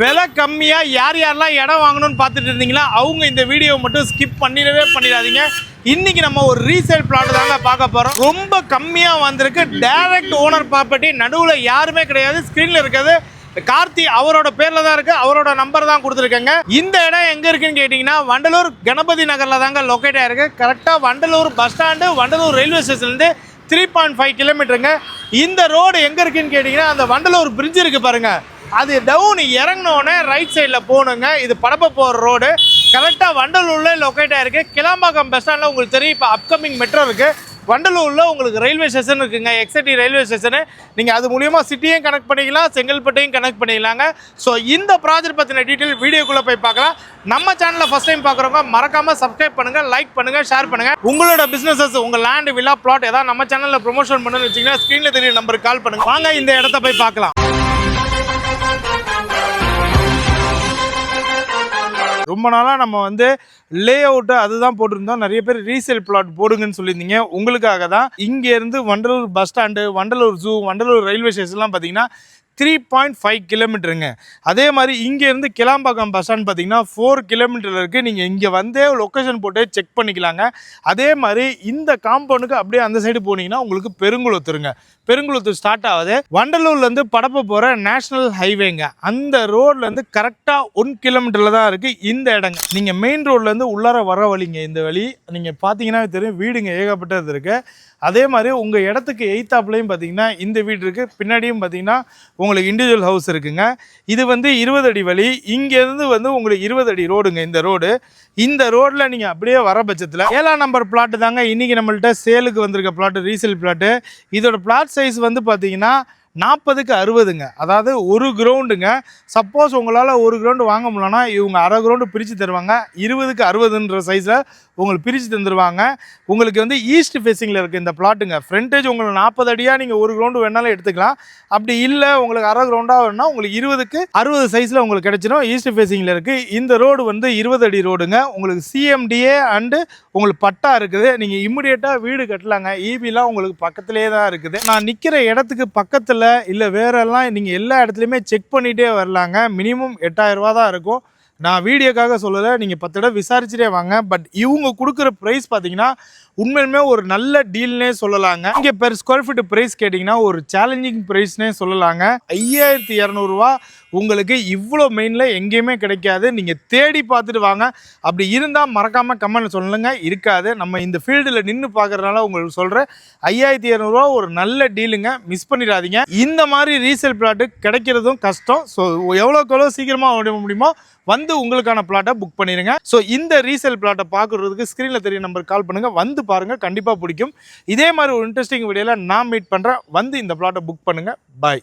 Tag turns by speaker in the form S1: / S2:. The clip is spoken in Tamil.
S1: விலை கம்மியாக யார் யாரெல்லாம் இடம் வாங்கணும்னு பார்த்துட்டு இருந்தீங்களா அவங்க இந்த வீடியோ மட்டும் ஸ்கிப் பண்ணிடவே பண்ணிடாதீங்க. இன்னைக்கு நம்ம ஒரு ரீசேல் பிளாட் தாங்க பார்க்க போகிறோம் ரொம்ப கம்மியாக வந்திருக்கு. டைரக்ட் ஓனர் ப்ராப்பர்ட்டி நடுவில் யாருமே கிடையாது. ஸ்க்ரீனில் இருக்கிறது கார்த்தி அவரோட பேர்ல தான் இருக்கு. அவரோட நம்பர் தான் கொடுத்துருக்கேங்க. இந்த இடம் எங்க இருக்குன்னு கேட்டிங்கன்னா வண்டலூர் கணபதி நகர்ல தாங்க லொக்கேட் ஆயிருக்கு. கரெக்டாக Vandalur bus stand Vandalur railway ஸ்டேஷன்லேருந்து த்ரீ பாயிண்ட் ஃபைவ் கிலோமீட்டருங்க இந்த ரோடு எங்கே இருக்குன்னு கேட்டிங்கன்னா அந்த வண்டலூர் பிரிட்ஜ் இருக்குது பாருங்கள் அது டவுன் இறங்கினோடனே ரைட் சைடில் போகணுங்க இது படப்ப போகிற ரோடு கரெக்டாக வண்டலூரில் லொக்கேட் ஆகிருக்கு கிளாம்பாக்கம் பஸ் ஸ்டாண்டில் உங்களுக்கு தெரியும். இப்போ அப்கமிங் மெட்ரோ இருக்குது வண்டலூரில் உங்களுக்கு ரயில்வே ஸ்டேஷன் இருக்குங்க. எக்ஸட்டி ரயில்வே ஸ்டேஷனு நீங்கள் அது மூலியமாக சிட்டியும் கனெக்ட் பண்ணிக்கலாம். செங்கல்பட்டையும் கனெக்ட் பண்ணிக்கலாங்க. ஸோ இந்த ப்ராஜெக்ட் பற்றின டீட்டெயில் வீடியோக்குள்ளே போய் பார்க்கலாம். நம்ம சேனலில் ஃபஸ்ட் டைம் பார்க்குறவங்க மறக்காமல் சப்ஸ்கிரைப் பண்ணுங்கள் லைக் பண்ணுங்கள் ஷேர் பண்ணுங்கள் உங்களோட பிஸ்னஸஸ் உங்கள் லேண்ட் வில்லா பிளாட் ஏதாவது நம்ம சேனலில் ப்ரொமோஷன் பண்ணுன்னு வச்சிங்கன்னா ஸ்க்ரீனில் தெரிய நம்பருக்கு கால் பண்ணுங்கள் வாங்க இந்த இடத்த போய் பார்க்கலாம். ரொம்ப நாளாக நம்ம வந்து லே அவுட்டு அதுதான் போட்டிருந்தோம். நிறைய பேர் ரீசேல் பிளாட் போடுங்கன்னு சொல்லியிருந்தீங்க. உங்களுக்காக தான் இங்கேருந்து Vandalur bus stand Vandalur zoo Vandalur railway ஸ்டேஷன்லாம் பார்த்தீங்கன்னா த்ரீ பாயிண்ட் ஃபைவ் கிலோமீட்டருங்க அதே மாதிரி இங்கேருந்து கிளாம்பாக்கம் பஸ் ஸ்டாண்ட் பார்த்தீங்கன்னா ஃபோர் கிலோமீட்டர் இருக்குது நீங்கள் இங்கே வந்தே லொக்கேஷன் போட்டு செக் பண்ணிக்கலாங்க. அதே மாதிரி இந்த காம்பவுண்டுக்கு அப்படியே அந்த சைடு போனீங்கன்னா உங்களுக்கு பெருங்குளத்தூருங்க. பெருங்குளத்தூர் ஸ்டார்ட் ஆகுது. வண்டலூர்லேருந்து படப்ப போகிற நேஷனல் ஹைவேங்க அந்த ரோட்லேருந்து கரெக்டாக ஒன் கிலோமீட்டரில் தான் இருக்குது இந்த இடங்க. நீங்கள் மெயின் ரோட்லேருந்து உள்ளார வர வழிங்க இந்த வழி. நீங்கள் பார்த்தீங்கன்னா தெரியும் வீடுங்க ஏகப்பட்டது இருக்குது அதே மாதிரி உங்கள் இடத்துக்கு எய்த்தாப்புலையும் பார்த்தீங்கன்னா இந்த வீடு இருக்குது பின்னாடியும் பார்த்தீங்கன்னா உங்களுக்கு இண்டிவிஜுவல் ஹவுஸ் இருக்குங்க. இது வந்து இருபது அடி வழி. இங்கேருந்து வந்து உங்களுக்கு இருபது அடி ரோடுங்க இந்த ரோடு. இந்த ரோட்டில் நீங்கள் அப்படியே வர பட்சத்தில் ஏழாம் நம்பர் பிளாட்டு தாங்க. இன்றைக்கி நம்மள்கிட்ட சேலுக்கு வந்திருக்க பிளாட்டு ரீசேல் பிளாட்டு இதோட பிளாட் சைஸ் வந்து பார்த்தீங்கன்னா நாற்பதுக்கு அறுபதுங்க. அதாவது ஒரு கிரவுண்டுங்க சப்போஸ் உங்களால் ஒரு கிரவுண்டு வாங்க முடியலன்னா இவங்க அரை கிரவுண்டு பிரித்து தருவாங்க. இருபதுக்கு அறுபதுன்ற சைஸில் உங்களுக்கு பிரித்து தந்துடுவாங்க உங்களுக்கு வந்து ஈஸ்ட் ஃபேஸிங்கில் இருக்குது இந்த பிளாட்டுங்க ஃப்ரண்டேஜ் உங்களுக்கு நாற்பது அடியாக நீங்கள் ஒரு கிரவுண்டு வேணாலும் எடுத்துக்கலாம். அப்படி இல்லை உங்களுக்கு அரை கிரவுண்டாக வேணும்னா உங்களுக்கு இருபதுக்கு அறுபது சைஸில் உங்களுக்கு கிடச்சிடும் ஈஸ்ட் ஃபேஸிங்கில் இருக்குது இந்த ரோடு வந்து இருபது அடி ரோடுங்க உங்களுக்கு சிஎம்டிஏ அண்டு உங்களுக்கு பட்டா இருக்குது. நீங்கள் இம்மிடியேட்டாக வீடு கட்டலாங்க. ஈபிலாம் உங்களுக்கு பக்கத்துலேயே தான் இருக்குது. நான் நிற்கிற இடத்துக்கு பக்கத்தில் இல்லை வேறெல்லாம் நீங்கள் எல்லா இடத்துலையுமே செக் பண்ணிகிட்டே வரலாங்க. மினிமம் எட்டாயிரரூபா தான் இருக்கும். நான் வீடியோக்காக சொல்லலை நீங்கள் பத்து இடம் விசாரிச்சுட்டே வாங்க. பட் இவங்க கொடுக்குற ப்ரைஸ் பார்த்தீங்கன்னா உண்மையுமே ஒரு நல்ல டீல்னே சொல்லலாங்க. இங்கே பெர் ஸ்கொயர் ஃபீட் ப்ரைஸ் கேட்டிங்கன்னா ஒரு சேலஞ்சிங் ப்ரைஸ்னே சொல்லலாங்க. ஐயாயிரத்தி இரநூறுவா உங்களுக்கு இவ்வளோ மெயினில் எங்கேயுமே கிடைக்காது. நீங்கள் தேடி பார்த்துட்டு வாங்க. அப்படி இருந்தால் மறக்காமல் கமெண்ட் சொல்லுங்க. இருக்காது. நம்ம இந்த ஃபீல்டில் நின்று பார்க்குறதுனால உங்களுக்கு சொல்கிறேன் ஐயாயிரத்தி இரநூறுவா ஒரு நல்ல டீலுங்க மிஸ் பண்ணிடாதீங்க. இந்த மாதிரி ரீசேல் பிளாட்டு கிடைக்கிறதும் கஷ்டம். ஸோ எவ்வளோக்கு எவ்வளோ சீக்கிரமாக வர முடியுமோ வந்து உங்களுக்கான பிளாட்டை புக் பண்ணிடுங்க. ஸோ இந்த ரீசேல் பிளாட்டை பார்க்குறதுக்கு ஸ்க்ரீனில் தெரிய நம்பர் கால் பண்ணுங்கள் வந்து பாருங்கள் கண்டிப்பாக பிடிக்கும். இதே மாதிரி ஒரு இன்ட்ரெஸ்டிங் வீடியோவில் நான் மீட் பண்ணுறேன் வந்து இந்த பிளாட்டை புக் பண்ணுங்கள் பாய்